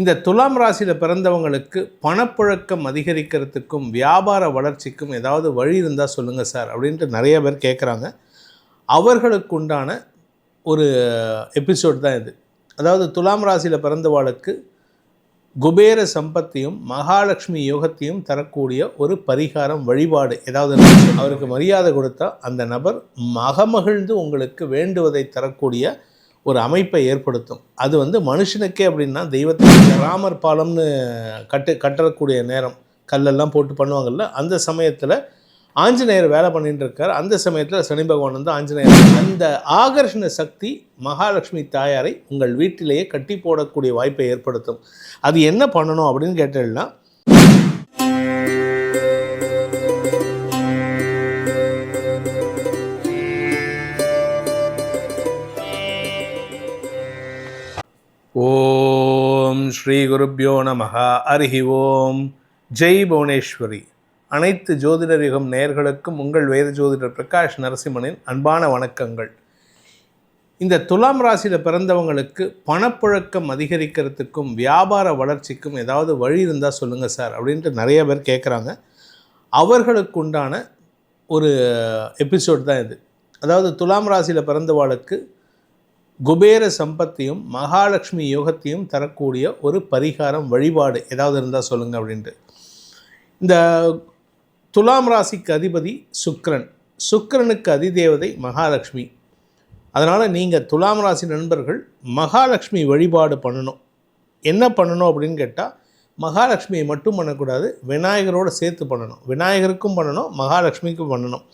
இந்த துலாம் ராசியில் பிறந்தவங்களுக்கு பணப்புழக்கம் அதிகரிக்கிறதுக்கும் வியாபார வளர்ச்சிக்கும் ஏதாவது வழி இருந்தால் சொல்லுங்கள் சார் அப்படின்ட்டு நிறைய பேர் கேட்குறாங்க அவர்களுக்கு உண்டான ஒரு எபிசோட் தான் இது. அதாவது துலாம் ராசியில் பிறந்தவாளுக்கு குபேர சம்பத்தையும் மகாலட்சுமி யோகத்தையும் தரக்கூடிய ஒரு பரிகாரம் வழிபாடு ஏதாவது அவருக்கு மரியாதை கொடுத்தா அந்த நபர் மகமகிழ்ந்து உங்களுக்கு வேண்டுவதை தரக்கூடிய ஒரு அமைப்பை ஏற்படுத்தும். அது வந்து மனுஷனுக்கே அப்படின்னா தெய்வத்துக்கு ராமர் பாலம்னு கட்டு கட்டக்கூடிய நேரம் கல்லெல்லாம் போட்டு பண்ணுவாங்கள்ல அந்த சமயத்தில் ஆஞ்சநேயர் வேலை பண்ணிட்டு இருக்கார். அந்த சமயத்தில் சனி பகவான் வந்து ஆஞ்சநேயர். அந்த ஆகர்ஷண சக்தி மகாலட்சுமி தாயாரை உங்கள் வீட்டிலேயே கட்டி போடக்கூடிய வாய்ப்பை ஏற்படுத்தும். அது என்ன பண்ணணும் அப்படின்னு கேட்டீங்கன்னா ஓம் ஸ்ரீ குருப்பியோ நமக அருகி ஓம். ஜெய் புவனேஸ்வரி. அனைத்து ஜோதிடர் யுகம் நேயர்களுக்கும் உங்கள் வேத ஜோதிடர் பிரகாஷ் நரசிம்மனின் அன்பான வணக்கங்கள். இந்த துலாம் ராசியில் பிறந்தவங்களுக்கு பணப்புழக்கம் அதிகரிக்கிறதுக்கும் வியாபார வளர்ச்சிக்கும் ஏதாவது வழி இருந்தால் சொல்லுங்கள் சார் அப்படின்ட்டு நிறைய பேர் கேட்குறாங்க அவர்களுக்கு உண்டான ஒரு எபிசோட் தான் இது. அதாவது துலாம் ராசியில் பிறந்தவாளுக்கு குபேர சம்பத்தையும் மகாலட்சுமி யோகத்தையும் தரக்கூடிய ஒரு பரிகாரம் வழிபாடு ஏதாவது இருந்தால் சொல்லுங்கள் அப்படின்ட்டு. இந்த துலாம் ராசிக்கு அதிபதி சுக்ரன் சுக்கிரனுக்கு அதிதேவதை மகாலட்சுமி. அதனால் நீங்கள் துலாம் ராசி நண்பர்கள் மகாலட்சுமி வழிபாடு பண்ணணும். என்ன பண்ணணும் அப்படின்னு கேட்டால் மகாலட்சுமியை மட்டும் பண்ணக்கூடாது விநாயகரோடு சேர்த்து பண்ணணும். விநாயகருக்கும் பண்ணணும் மகாலட்சுமிக்கும் பண்ணணும்.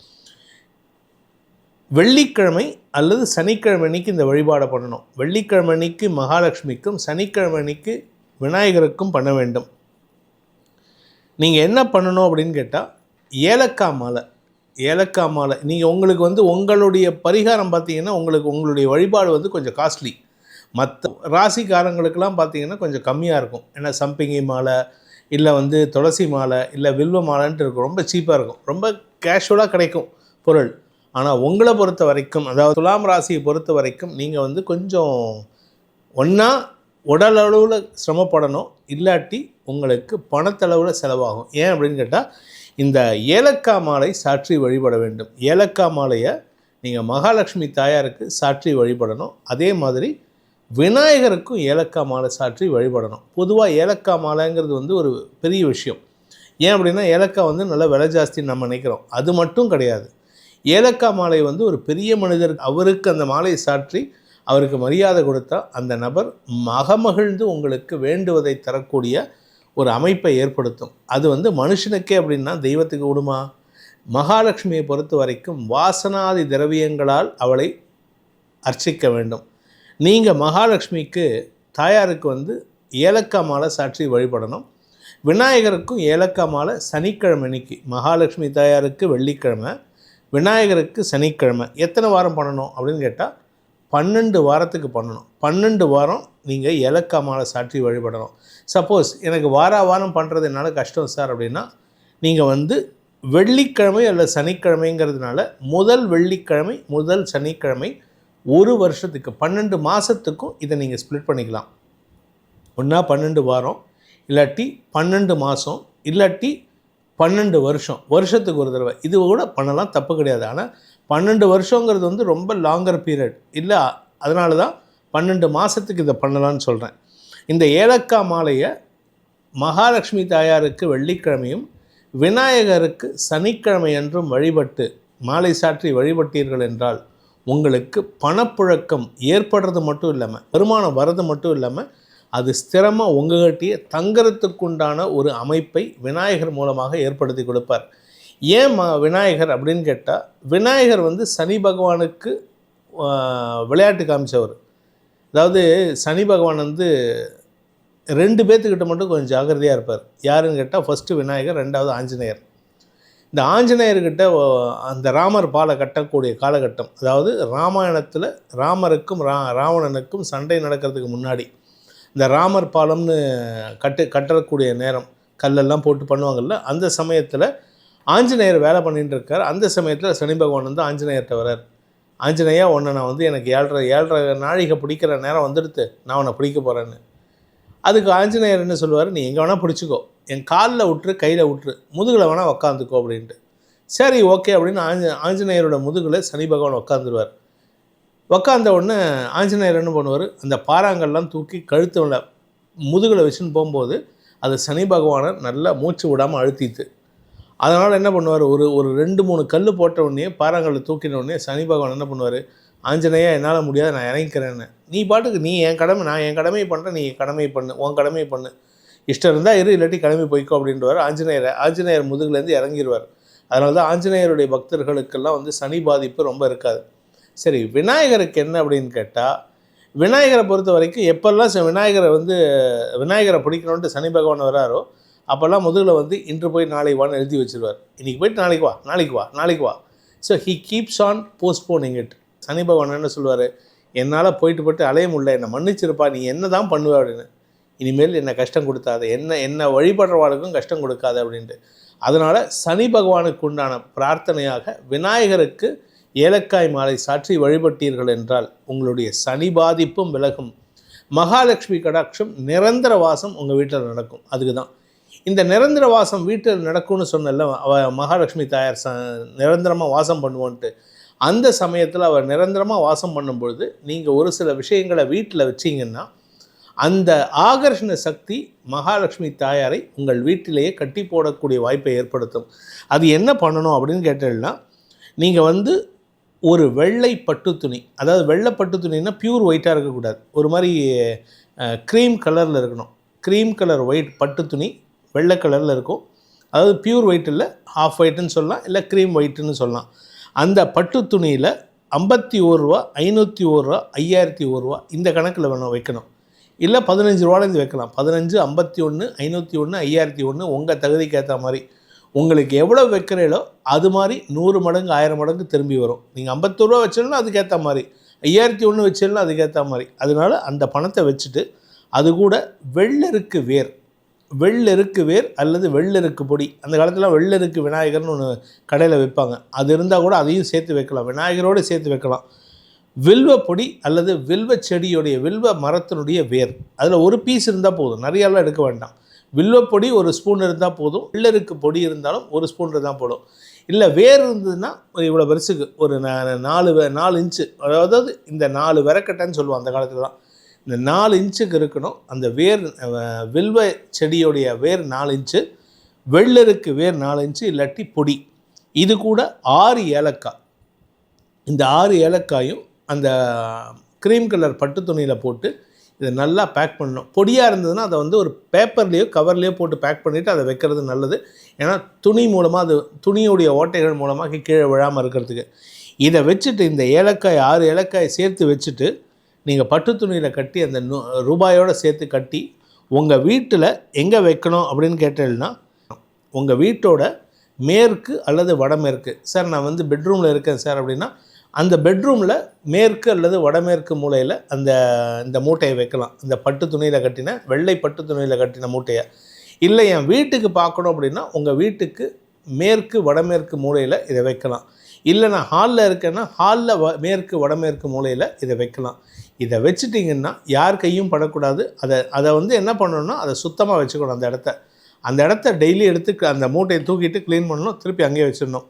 வெள்ளிக்கிழமை அல்லது சனிக்கிழமை அன்னைக்கு இந்த வழிபாடை பண்ணணும். வெள்ளிக்கிழமை அன்னைக்கு மகாலட்சுமிக்கும் சனிக்கிழமை அன்னைக்கு விநாயகருக்கும் பண்ண வேண்டும். நீங்கள் என்ன பண்ணணும் அப்படின்னு கேட்டால் ஏலக்காய் மாலை. ஏலக்காய் மாலை. நீங்கள் உங்களுக்கு வந்து உங்களுடைய பரிகாரம் பார்த்தீங்கன்னா உங்களுக்கு உங்களுடைய வழிபாடு வந்து கொஞ்சம் காஸ்ட்லி மற்ற ராசிக்காரங்களுக்கெல்லாம் பார்த்தீங்கன்னா கொஞ்சம் கம்மியாக இருக்கும். ஏன்னா சம்பிங்கி மாலை இல்லை வந்து துளசி மாலை இல்லை வில்வ மாலைன்ட்டு இருக்கும். ரொம்ப சீப்பாக இருக்கும். ரொம்ப கேஷுவலாக கிடைக்கும் பொருள். ஆனால் உங்களை பொறுத்த வரைக்கும் அதாவது துலாம் ராசியை பொறுத்த வரைக்கும் நீங்கள் வந்து கொஞ்சம் ஒன்றா உடல் அளவில் சிரமப்படணும். இல்லாட்டி உங்களுக்கு பணத்தளவில் செலவாகும். ஏன் அப்படின்னு கேட்டால் இந்த ஏலக்காய் மாலை சாற்றி வழிபட வேண்டும். ஏலக்காய் மாலையை நீங்கள் மகாலட்சுமி தாயாருக்கு சாற்றி வழிபடணும். அதே மாதிரி விநாயகருக்கும் ஏலக்காய் மாலை சாற்றி வழிபடணும். பொதுவாக ஏலக்காய் மாலைங்கிறது வந்து ஒரு பெரிய விஷயம். ஏன் அப்படின்னா ஏலக்காய் வந்து நல்ல விலை ஜாஸ்தின்னு நம்ம நினைக்கிறோம். அது மட்டும் கிடையாது. ஏலக்காய் மாலை வந்து ஒரு பெரிய மனிதர் அவருக்கு அந்த மாலையை சாற்றி அவருக்கு மரியாதை கொடுத்தா அந்த நபர் மகமகிழ்ந்து உங்களுக்கு வேண்டுவதை தரக்கூடிய ஒரு அமைப்பை ஏற்படுத்தும். அது வந்து மனுஷனுக்கே அப்படின்னா தெய்வத்துக்கு விடுமா மகாலட்சுமியை பொறுத்த வரைக்கும் வாசனாதி திரவியங்களால் அவளை அர்ச்சிக்க வேண்டும். நீங்கள் மகாலட்சுமிக்கு தாயாருக்கு வந்து ஏலக்காய் மாலை சாற்றி வழிபடணும். விநாயகருக்கும் ஏலக்காய் மாலை சனிக்கிழமை அன்னைக்கு. மகாலட்சுமி தாயாருக்கு வெள்ளிக்கிழமை. விநாயகருக்கு சனிக்கிழமை. எத்தனை வாரம் பண்ணணும் அப்படின்னு கேட்டால் பன்னெண்டு வாரத்துக்கு பண்ணணும். பன்னெண்டு வாரம் நீங்கள் ஏலக்காய் மாலை சாற்றி வழிபடணும். சப்போஸ் எனக்கு வார வாரம் பண்ணுறது என்னால் கஷ்டம் சார் அப்படின்னா நீங்கள் வந்து வெள்ளிக்கிழமை அல்லது சனிக்கிழமைங்கிறதுனால முதல் வெள்ளிக்கிழமை முதல் சனிக்கிழமை ஒரு வருஷத்துக்கு பன்னெண்டு மாதத்துக்கும் இதை நீங்கள் ஸ்ப்ளிட் பண்ணிக்கலாம். ஒன்றா பன்னெண்டு வாரம் இல்லாட்டி பன்னெண்டு மாதம் இல்லாட்டி பன்னெண்டு வருஷம் வருஷத்துக்கு ஒரு தடவை. இது கூட பண்ணலாம் தப்பு கிடையாது. ஆனால் பன்னெண்டு வருஷங்கிறது வந்து ரொம்ப லாங்கர் பீரியட் இல்லை அதனால தான் பன்னெண்டு மாதத்துக்கு இதை பண்ணலான்னு சொல்கிறேன் இந்த ஏலக்காய் மாலையை மகாலட்சுமி தாயாருக்கு வெள்ளிக்கிழமையும் விநாயகருக்கு சனிக்கிழமை என்றும் வழிபட்டு மாலை சாற்றி வழிபட்டீர்கள் என்றால் உங்களுக்கு பணப்புழக்கம் ஏற்படுறது மட்டும் இல்லாமல் வருமானம் வர்றது மட்டும் இல்லாமல் அது ஸ்திரமாக உங்ககிட்டயே தங்கறதுக்குண்டான ஒரு அமைப்பை விநாயகர் மூலமாக ஏற்படுத்தி கொடுப்பார். ஏன் மா விநாயகர் அப்படின்னு கேட்டால் விநாயகர் வந்து சனி பகவானுக்கு விளையாட்டு காமிச்சவர். அதாவது சனி பகவான் வந்து ரெண்டு பேர்த்துக்கிட்ட மட்டும் கொஞ்சம் ஜாகிரதையாக இருப்பார். யாருன்னு கேட்டால் ஃபஸ்ட்டு விநாயகர் ரெண்டாவது ஆஞ்சநேயர். இந்த ஆஞ்சநேயர்கிட்ட அந்த ராமர் பாலை கட்டக்கூடிய காலகட்டம் அதாவது ராமாயணத்தில் ராமருக்கும் ரா ராவணனுக்கும் சண்டை நடக்கிறதுக்கு முன்னாடி இந்த ராமர் பாலம்னு கட்டு கட்டக்கூடிய நேரம் கல்லெல்லாம் போட்டு பண்ணுவாங்கல்ல அந்த சமயத்தில் ஆஞ்சநேயர் வேலை பண்ணிகிட்டு இருக்கார் அந்த சமயத்தில் சனி பகவான் வந்து ஆஞ்சநேயர்கிட்ட வரார் ஆஞ்சநேயா உன்னை நான் வந்து எனக்கு ஏழரை ஏழரை நாழிகை பிடிக்கிற நேரம் வந்துடுத்து. நான் உன்னை பிடிக்க போகிறேன்னு அதுக்கு ஆஞ்சநேயர் என்ன சொல்லுவார்? நீ எங்கே வேணால் பிடிச்சிக்கோ. என் காலில் விட்டுரு கையில் விட்டுரு முதுகில் வேணால் உக்காந்துக்கோ அப்படின்ட்டு. சரி ஓகே அப்படின்னு ஆஞ்ச ஆஞ்சநேயரோட முதுகில் சனி பகவான் உட்காந்துருவார் உக்காந்த உடனே ஆஞ்சநேயர் என்ன பண்ணுவார். அந்த பாறாங்கல்லாம் தூக்கி கழுத்துல முதுகில் வச்சுன்னு போகும்போது அது சனி பகவானை நல்லா மூச்சு விடாமல் அழுத்தித்து அதனால் என்ன பண்ணுவார்? ஒரு ஒரு ரெண்டு மூணு கல் போட்ட உடனே பாறாங்கல்ல தூக்கின உடனே சனி பகவான் என்ன பண்ணுவார்? ஆஞ்சநேயா என்னால் முடியாது நான் இறங்கிக்கிறேன்னு. நீ பாட்டுக்கு நீ என் கடமை நான் என் கடமையை பண்ணுறேன் நீ என் கடமையை பண்ணு உன் கடமையை பண்ணு. இஷ்டம் இருந்தால் இரு இல்லாட்டி கிளம்பி போய்க்கோ அப்படின்றவர் ஆஞ்சநேயர். ஆஞ்சநேயர் முதுகுலேருந்து இறங்கிடுவார் அதனால தான் ஆஞ்சநேயருடைய பக்தர்களுக்கெல்லாம் வந்து சனி பாதிப்பு ரொம்ப இருக்காது. சரி விநாயகருக்கு என்ன அப்படின்னு கேட்டால் விநாயகரை பொறுத்த வரைக்கும் எப்பெல்லாம் விநாயகரை வந்து விநாயகரை பிடிக்கணுன்ட்டு சனி பகவான் வராரோ அப்போல்லாம் முதுகில் வந்து இன்று போய் நாளைக்கு வான்னு எழுதி வச்சிருவார். இன்றைக்கி போயிட்டு நாளைக்கு வா நாளைக்கு வா நாளைக்கு வா. So he keeps on postponing it Shani Bhagavan என்ன சொல்லுவார்? என்னால் போயிட்டு போயிட்டு அலைய முடியல என்னை மன்னிச்சிருப்பா நீ என்ன தான் பண்ணுவ அப்படின்னு. இனிமேல் என்னை கஷ்டம் கொடுத்தாத என்ன என்ன வழிபடுறவாளுக்கும் கஷ்டம் கொடுக்காது அப்படின்ட்டு. அதனால் சனி பகவானுக்கு உண்டான பிரார்த்தனையாக விநாயகருக்கு ஏலக்காய் மாலை சாற்றி வழிபட்டீர்கள் என்றால் உங்களுடைய சனி பாதிப்பும் விலகும். மகாலட்சுமி கடாட்சம் நிரந்தர வாசம் உங்கள் வீட்டில் நடக்கும். அதுக்கு தான் இந்த நிரந்தர வாசம் வீட்டில் நடக்கும்னு சொன்னல மகாலட்சுமி தாயார் ச நிரந்தரமாக வாசம் பண்ணுவோன்ட்டு. அந்த சமயத்தில் அவர் நிரந்தரமாக வாசம் பண்ணும்பொழுது நீங்கள் ஒரு சில விஷயங்களை வீட்டில் வச்சிங்கன்னா அந்த ஆகர்ஷண சக்தி மகாலட்சுமி தாயாரை உங்கள் வீட்டிலேயே கட்டி போடக்கூடிய வாய்ப்பை ஏற்படுத்தும். அது என்ன பண்ணணும் அப்படின்னு கேட்டீங்கன்னா நீங்கள் வந்து ஒரு வெள்ளை பட்டு துணி அதாவது வெள்ளை பட்டு துணின்னா பியூர் ஒயிட்டாக இருக்கக்கூடாது. ஒரு மாதிரி க்ரீம் கலரில் இருக்கணும். க்ரீம் கலர் ஒயிட் பட்டு துணி வெள்ளை கலரில் இருக்கும். அதாவது பியூர் ஒயிட் இல்லை ஹாஃப் ஒயிட்டுன்னு சொல்லலாம் இல்லை க்ரீம் ஒயிட்டுன்னு சொல்லலாம். அந்த பட்டு துணியில் ஐம்பத்தி ஒரு ரூபா ஐநூற்றி ஒரு ரூபா ஐயாயிரத்தி ஒரு ரூபா இந்த கணக்கில் வேணும் வைக்கணும். இல்லை பதினஞ்சு ரூபாலேருந்து வைக்கலாம். பதினஞ்சு ஐம்பத்தி ஒன்று ஐநூற்றி ஒன்று ஐயாயிரத்தி ஒன்று உங்கள் தகுதிக்கு ஏற்ற மாதிரி. உங்களுக்கு எவ்வளோ வைக்கிறீங்களோ அது மாதிரி நூறு மடங்கு ஆயிரம் மடங்கு திரும்பி வரும். நீங்கள் ஐம்பத்தொரு ரூபா வச்சிடலாம் அதுக்கேற்ற மாதிரி. ஐயாயிரத்தி ஒன்று வச்சிடலாம் அதுக்கேற்ற மாதிரி. அதனால அந்த பணத்தை வச்சுட்டு அது கூட வெள்ளருக்கு வேர். வெள்ளெருக்கு வேர் அல்லது வெள்ளெருக்கு பொடி. அந்த காலத்தில் வெள்ளெருக்கு விநாயகர்னு ஒன்று கடையில் வைப்பாங்க அது இருந்தால் கூட அதையும் சேர்த்து வைக்கலாம். விநாயகரோடு சேர்த்து வைக்கலாம். வில்வ பொடி அல்லது வில்வ செடியுடைய வில்வ மரத்தினுடைய வேர். அதில் ஒரு பீஸ் இருந்தால் போதும். நிறையாலாம் எடுக்க வேண்டாம். வில்வ பொடி ஒரு ஸ்பூன் இருந்தால் போதும் வெள்ளருக்கு பொடி இருந்தாலும் ஒரு ஸ்பூன் இருந்தால் போதும். இல்லை வேர் இருந்ததுன்னா ஒரு இவ்வளோ பெருசுக்கு ஒரு நாலு வே- நாலு இன்ச்சு. அதாவது இந்த நாலு விரக்கட்டைன்னு சொல்லுவோம் அந்த காலத்தில் தான். இந்த நாலு இன்ச்சுக்கு இருக்கணும். அந்த வேர் வில்வ செடியுடைய வேர் நாலு இன்ச்சு வெள்ளருக்கு வேர் நாலு இன்ச்சு இல்லாட்டி பொடி. இது கூட ஆறு ஏலக்காய். இந்த ஆறு ஏலக்காயும் அந்த க்ரீம் கலர் பட்டு துணியில் போட்டு இதை நல்லா பேக் பண்ணணும். பொடியாக இருந்ததுன்னா அதை வந்து ஒரு பேப்பர்லேயோ கவர்லேயோ போட்டு பேக் பண்ணிவிட்டு அதை வைக்கிறது நல்லது. ஏன்னா துணி மூலமாக அது துணியுடைய ஓட்டைகள் மூலமாக கீழே விழாமல் இருக்கிறதுக்கு. இதை வச்சுட்டு இந்த ஏலக்காய் ஆறு ஏலக்காய் சேர்த்து வச்சுட்டு நீங்கள் பட்டு துணியில் கட்டி அந்த நூ ரூபாயோடு சேர்த்து கட்டி உங்கள் வீட்டில் எங்கே வைக்கணும் அப்படின்னு கேட்டீங்கன்னா உங்கள் வீட்டோட மேற்கு அல்லது வடமேற்கு சார் நான் வந்து பெட்ரூமில் இருக்கேன் சார் அப்படின்னா அந்த பெட்ரூமில் மேற்கு அல்லது வடமேற்கு மூலையில் அந்த இந்த மூட்டையை வைக்கலாம். இந்த பட்டு துணியில் கட்டின வெள்ளை பட்டு துணியில் கட்டின மூட்டையை. இல்லை என் வீட்டுக்கு பார்க்கணும் அப்படின்னா உங்கள் வீட்டுக்கு மேற்கு வடமேற்கு மூலையில் இதை வைக்கலாம். இல்லை நான் ஹாலில் இருக்கேன்னா ஹாலில் வ மேற்கு வடமேற்கு மூலையில் இதை வைக்கலாம். இதை வச்சுட்டிங்கன்னா யார் கையும் படக்கூடாது. அதை அதை வந்து என்ன பண்ணணும்னா அதை சுத்தமாக வச்சுக்கணும் அந்த இடத்த. அந்த இடத்த டெய்லி எடுத்து அந்த மூட்டையை தூக்கிட்டு க்ளீன் பண்ணணும். திருப்பி அங்கேயே வச்சிடணும்.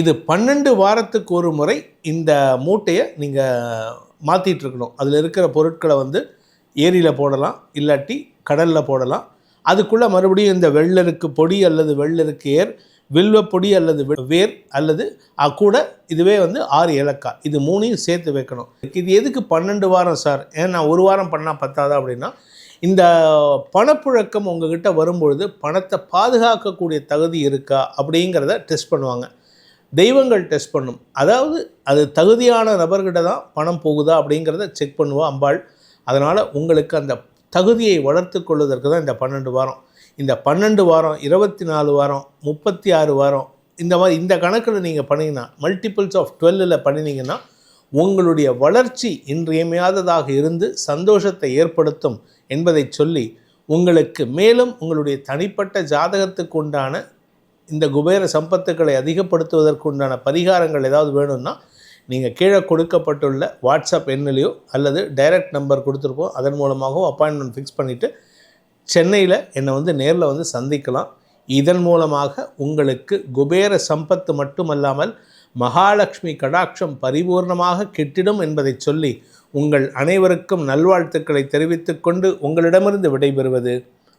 இது பன்னெண்டு வாரத்துக்கு ஒரு முறை இந்த மூட்டையை நீங்கள் மாற்றிட்டுருக்கணும் அதில் இருக்கிற பொருட்களை வந்து ஏரியில் போடலாம் இல்லாட்டி கடலில் போடலாம். அதுக்குள்ளே மறுபடியும் இந்த வெள்ளருக்கு பொடி அல்லது வெள்ளருக்கு ஏர் வில்வ பொடி அல்லது வேர் அல்லது கூட இதுவே வந்து ஆறு ஏலக்காய். இது மூணையும் சேர்த்து வைக்கணும். இது எதுக்கு பன்னெண்டு வாரம் சார்? ஏன் நான் ஒரு வாரம் பண்ணால் பத்தாதா அப்படின்னா இந்த பணப்புழக்கம் உங்ககிட்ட வரும்பொழுது பணத்தை பாதுகாக்கக்கூடிய தகுதி இருக்கா அப்படிங்கிறத டெஸ்ட் பண்ணுவாங்க. தெய்வங்கள் டெஸ்ட் பண்ணும். அதாவது அது தகுதியான நபர்கிட்ட தான் பணம் போகுதா அப்படிங்கிறத செக் பண்ணுவா அம்பாள். அதனால் உங்களுக்கு அந்த தகுதியை வளர்த்து கொள்வதற்கு தான் இந்த பன்னெண்டு வாரம். இந்த பன்னெண்டு வாரம் இருபத்தி நாலு வாரம் முப்பத்தி ஆறு வாரம் இந்த மாதிரி இந்த கணக்கில் நீங்கள் பண்ணிங்கன்னா மல்டிபிள்ஸ் ஆஃப் டுவெல்லில் பண்ணினீங்கன்னா உங்களுடைய வளர்ச்சி இன்றியமையாததாக இருந்து சந்தோஷத்தை ஏற்படுத்தும் என்பதை சொல்லி உங்களுக்கு மேலும் உங்களுடைய தனிப்பட்ட ஜாதகத்துக்கு உண்டான இந்த குபேர சம்பத்துக்களை அதிகப்படுத்துவதற்குண்டான பரிகாரங்கள் ஏதாவது வேணும்னா நீங்கள் கீழே கொடுக்கப்பட்டுள்ள வாட்ஸ்அப் எண்ணிலையோ அல்லது டைரக்ட் நம்பர் கொடுத்துருப்போம் அதன் மூலமாகவும் அப்பாயின்மெண்ட் ஃபிக்ஸ் பண்ணிவிட்டு சென்னையில் என்னை வந்து நேரில் வந்து சந்திக்கலாம். இதன் மூலமாக உங்களுக்கு குபேர சம்பத்து மட்டுமல்லாமல் மகாலட்சுமி கடாட்சம் பரிபூர்ணமாக கிட்டிடும் என்பதை சொல்லி உங்கள் அனைவருக்கும் நல்வாழ்த்துக்களை தெரிவித்துக்கொண்டு உங்களிடமிருந்து விடைபெறுவது